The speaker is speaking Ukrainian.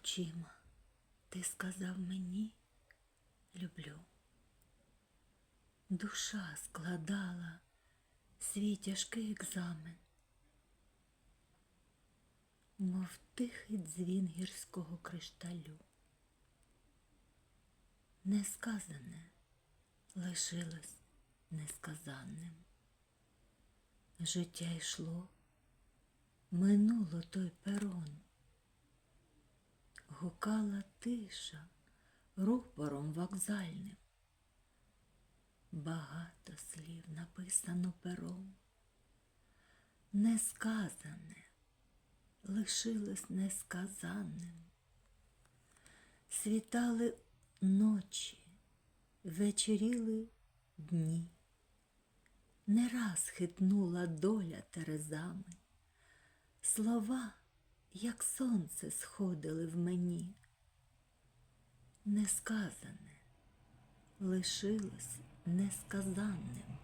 очима ти сказав мені люблю. Душа складала свій тяжкий екзамен, мов тихий дзвін гірського кришталю. Несказане лишилось несказанним. Життя йшло, минуло той перон. Гукала тиша рупором вокзальним. Багато слів написано пером. Несказане лишилось несказанним. Світали ночі, вечеріли дні. Не раз хитнула доля терезами. Слова, як сонце, сходили в мені. Несказане лишилось несказанним.